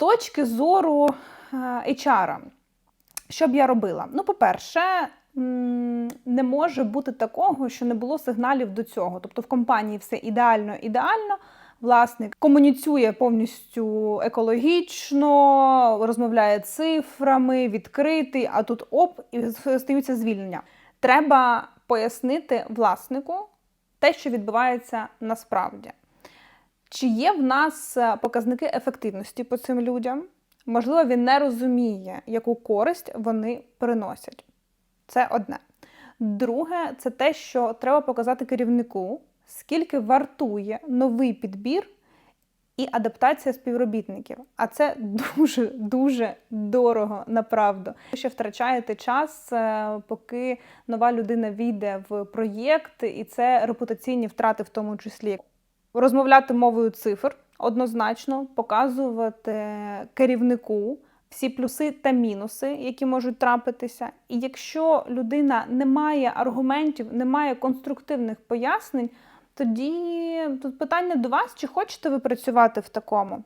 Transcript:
точки зору е, HR, що б я робила? Ну, по-перше, не може бути такого, що не було сигналів до цього. Тобто в компанії все ідеально, ідеально. Власник комуніцює повністю екологічно, розмовляє цифрами, відкритий, а тут оп, і стаються звільнення. Треба пояснити власнику те, що відбувається насправді. Чи є в нас е, показники ефективності по цим людям? Можливо, він не розуміє, яку користь вони приносять. Це одне. Друге, це те, що треба показати керівнику, скільки вартує новий підбір і адаптація співробітників. А це дуже дуже дорого, направду. Ви ще втрачаєте час, е, поки нова людина війде в проєкт, і це репутаційні втрати в тому числі. Розмовляти мовою цифр однозначно, показувати керівнику всі плюси та мінуси, які можуть трапитися. І якщо людина не має аргументів, не має конструктивних пояснень, тоді тут питання до вас, чи хочете ви працювати в такому?